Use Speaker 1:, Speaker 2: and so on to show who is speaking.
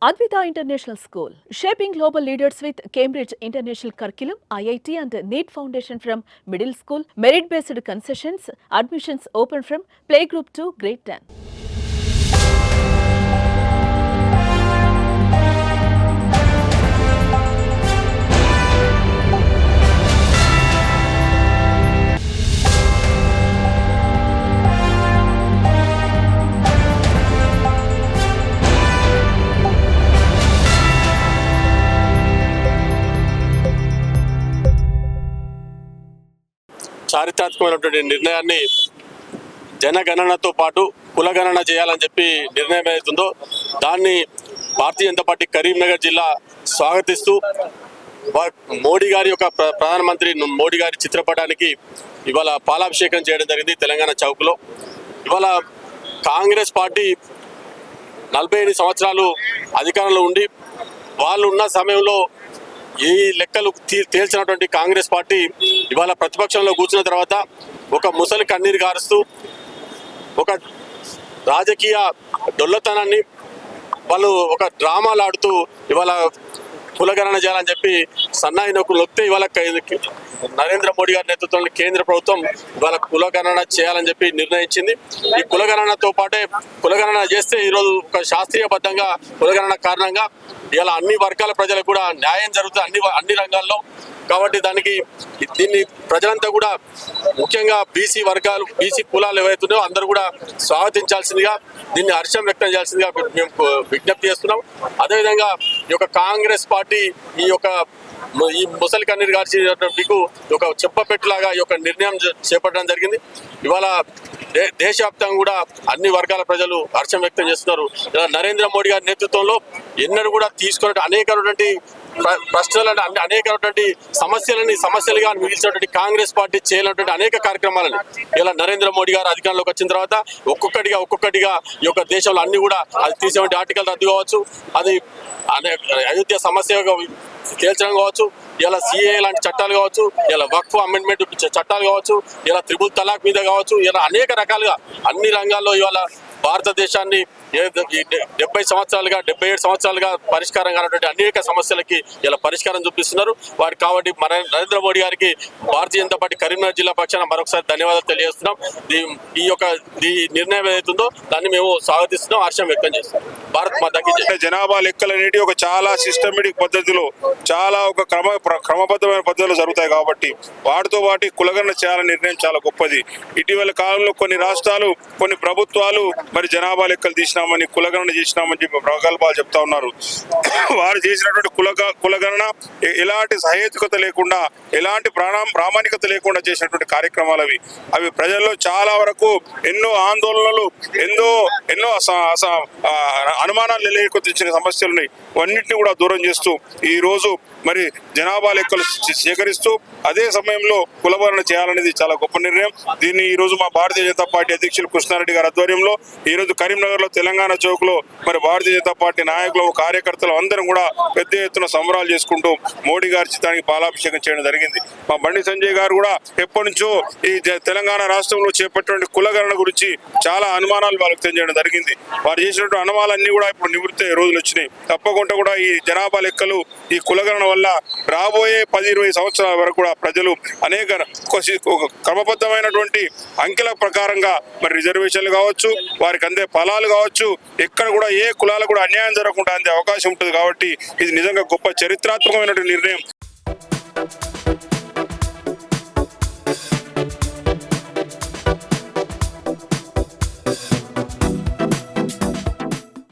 Speaker 1: Advita International School, shaping global leaders with Cambridge International Curriculum, IIT and NEET Foundation from middle school, merit-based concessions, admissions open from playgroup to grade 10.
Speaker 2: చారిత్రాత్మకమైనటువంటి నిర్ణయాన్ని జనగణనతో పాటు కులగణన చేయాలని చెప్పి నిర్ణయం ఏదైతుందో దాన్ని Bharatiya Janata party Karimnagar జిల్లా స్వాగతిస్తూ మోడీ గారి యొక్క ప్ర- ప్రధానమంత్రి మోడీ గారి చిత్రపటానికి ఇవాళ పాలాభిషేకం చేయడం జరిగింది తెలంగాణ చౌక్లో. ఇవాళ కాంగ్రెస్ పార్టీ నలభై సంవత్సరాలు అధికారంలో ఉండి వాళ్ళు ఉన్న సమయంలో ఈ లెక్కలు తేల్చినటువంటి కాంగ్రెస్ పార్టీ ఇవాళ ప్రతిపక్షంలో కూర్చున్న తర్వాత ఒక ముసలి కన్నీరు గారుస్తూ ఒక రాజకీయ డొల్లతనాన్ని వాళ్ళు ఒక డ్రామాలు ఆడుతూ ఇవాళ కులగణన చేయాలని చెప్పి సన్నాయి నొక్కులు వస్తే ఇవాళ నరేంద్ర మోడీ గారి నేతృత్వంలో కేంద్ర ప్రభుత్వం ఇవాళ కులగణన చేయాలని చెప్పి నిర్ణయించింది. ఈ కులగణనతో పాటే కులగణన చేస్తే ఈరోజు ఒక శాస్త్రీయబద్ధంగా కులగణన కారణంగా ఇలా అన్ని వర్గాల ప్రజలకు కూడా న్యాయం జరుగుతుంది అన్ని అన్ని రంగాల్లో. కాబట్టి దానికి దీన్ని ప్రజలంతా కూడా ముఖ్యంగా బీసీ వర్గాలు బీసీ కులాలు ఏవైతున్నాయో అందరూ కూడా స్వాగతించాల్సిందిగా దీన్ని హర్షం వ్యక్తం చేయాల్సిందిగా మేము విజ్ఞప్తి చేస్తున్నాం. అదేవిధంగా ఈ యొక్క కాంగ్రెస్ పార్టీ ఈ యొక్క ఈ ముసలి కన్నీరు గార్చినటువంటి ఒక చెప్పపెట్టులాగా ఈ యొక్క నిర్ణయం చేపట్టడం జరిగింది. ఇవాళ దేశవ్యాప్తంగా కూడా అన్ని వర్గాల ప్రజలు హర్షం వ్యక్తం చేస్తున్నారు. ఇలా నరేంద్ర మోడీ గారి నేతృత్వంలో ఎన్నడూ కూడా తీసుకున్న అనేకటువంటి ప్ర- ప్రశ్నలను అనే- అనేకటువంటి సమస్యలని సమస్యలుగా మిగిలిచినటువంటి కాంగ్రెస్ పార్టీ చేయాలన్నటువంటి అనేక కార్యక్రమాలను ఇలా నరేంద్ర మోడీ గారు అధికారంలోకి వచ్చిన తర్వాత ఒక్కొక్కటిగా ఒక్కొక్కటిగా ఈ యొక్క దేశంలో అన్ని కూడా అది తీసేటువంటి ఆర్టికల్ రద్దు కావచ్చు అది అనే అయోధ్య సమస్య తేల్చడం కావచ్చు ఇలా సిఏ లాంటి చట్టాలు కావచ్చు ఇలా వక్ఫ్ అమెండ్మెంట్ చట్టాలు కావచ్చు ఇలా త్రిబుల్ తలాక్ మీద కావచ్చు ఇలా అనేక రకాలుగా అన్ని రంగాల్లో ఇవాళ భారతదేశాన్ని ఏ- డె- డెబ్బై సంవత్సరాలుగా డెబ్బై ఏడు సంవత్సరాలుగా పరిష్కారం కానటువంటి అనేక సమస్యలకి ఇలా పరిష్కారం చూపిస్తున్నారు. వారికి కాబట్టి మన నరేంద్ర మోడీ గారికి భారతీయ జనతా పార్టీ కరీంనగర్ జిల్లా పక్షాన మరొకసారి ధన్యవాదాలు తెలియజేస్తున్నాం. ఈ యొక్క ఈ నిర్ణయం ఏదైతుందో దాన్ని మేము స్వాగతిస్తున్నాం హర్షం వ్యక్తం చేస్తున్నాం. భారత్ మాతాకి
Speaker 3: జనాభా లెక్కలు అనేటివి ఒక చాలా సిస్టమేటిక్ పద్ధతిలో చాలా ఒక క్రమ ప్ర- క్రమబద్ధమైన పద్ధతిలో జరుగుతాయి కాబట్టి వాటితో వాటి కులగణన చేయాలనే నిర్ణయం చాలా గొప్పది. ఇటీవల కాలంలో కొన్ని రాష్ట్రాలు కొన్ని ప్రభుత్వాలు మరి జనాభా లెక్కలు తీసినామని కులగణన చేసినామని చెప్పి ప్రగల్భాలు చెప్తా ఉన్నారు. వారు చేసినటువంటి కులగ కులగణన ఎలాంటి సహేతుకత లేకుండా ఎలాంటి ప్రాణా ప్రామాణికత లేకుండా చేసినటువంటి కార్యక్రమాలు అవి. అవి ప్రజల్లో చాలా వరకు ఎన్నో ఆందోళనలు ఎన్నో ఎన్నో అస- అస- అనుమానాలు లేకొచ్చిన సమస్యలు ఉన్నాయి. అన్నింటినీ కూడా దూరం చేస్తూ ఈ రోజు మరి జనాభా లెక్కలు సేకరిస్తూ అదే సమయంలో కులభరణ చేయాలనేది చాలా గొప్ప నిర్ణయం. దీన్ని ఈ రోజు మా భారతీయ జనతా పార్టీ అధ్యక్షులు కృష్ణారెడ్డి గారి ఆధ్వర్యంలో ఈ రోజు కరీంనగర్లో తెలంగాణ చౌక్లో మరి భారతీయ జనతా పార్టీ నాయకులు కార్యకర్తలు అందరం కూడా పెద్ద ఎత్తున సంబరాలు చేసుకుంటూ మోడీ గారి చిత్రానికి పాలాభిషేకం చేయడం జరిగింది. మా బండి సంజయ్ గారు కూడా ఎప్పటి నుంచో ఈ తెలంగాణ రాష్ట్రంలో చేపట్టిన కులగణన గురించి చాలా అనుమానాలు వాళ్ళు వ్యక్తం చేయడం జరిగింది. వారు చేసినటువంటి అనుమానాలన్నీ కూడా ఇప్పుడు నివృత్తి రోజులు వచ్చినాయి. తప్పకుండా కూడా ఈ జనాభా లెక్కలు ఈ కులగణన వల్ల రాబోయే పది ఇరవై సంవత్సరాల వరకు కూడా ప్రజలు అనేక క్రమబద్ధమైనటువంటి అంకెల ప్రకారంగా మరి రిజర్వేషన్లు కావచ్చు వారికి అందే ఫలాలు కావచ్చు ఎక్కడ కూడా ఏ కులాలకు కూడా అన్యాయం జరగకుండా అందే అవకాశం ఉంటుంది కాబట్టి ఇది నిజంగా గొప్ప చరిత్రాత్మకమైనటువంటి నిర్ణయం.